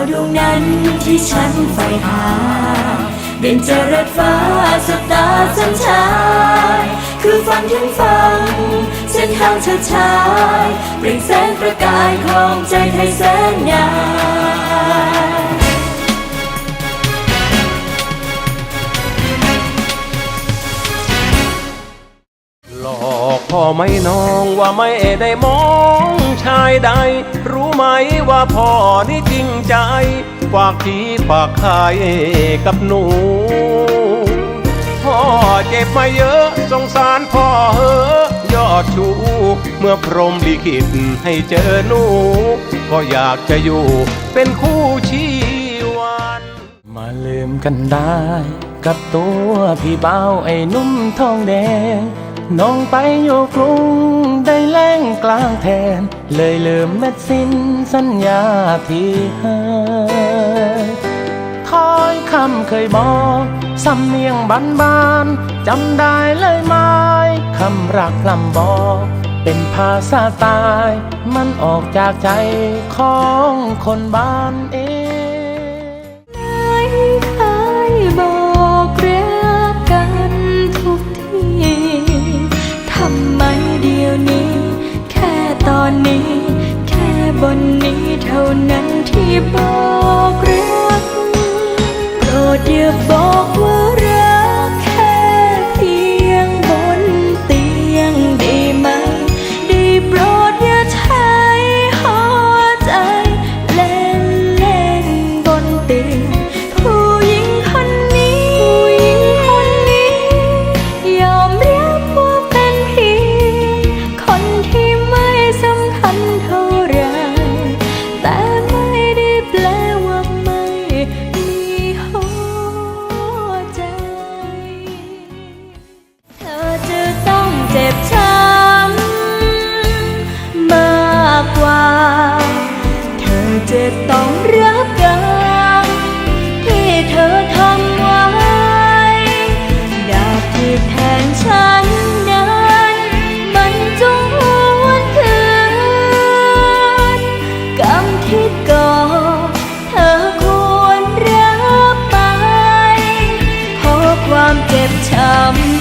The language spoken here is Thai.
าวดวงนั้นที่ฉันใฝ่หาเด่นจรัสฟ้าสบตาสัญชายคือฝันถึงฝังเส้นทางเฉิดฉายเปล่งแสงประกายของใจไทยแสนงามหลอกพ่อไม่น้องว่าไม่ได้มองชายใด ไหมว่าพ่อนี่จริงใจฝากพี่ฝากใครกับหนู พ่อเจ็บมาเยอะสงสารพ่อเฮอยอดชู เมื่อพรหมลิขิตให้เจอหนู ก็อยากจะอยู่เป็นคู่ชีวันมาลืมกันได้ กับตัวพี่เบาไอ้นุ่มทองแดง น้องไปอยู่กรุงได้แล้งกลางแทน เลยลืมเม็ดสิ้นสัญญาที่ให้ถ้อยคำเคยบอกสำเนียงบานบานๆจำได้เลยไหมคำรักลำบอกเป็นภาษาตาย มันออกจากใจของคนบ้านเอง นี้เท่านั้นที่บอกรักโปรดอย่าบ ความเจ็บช้ำ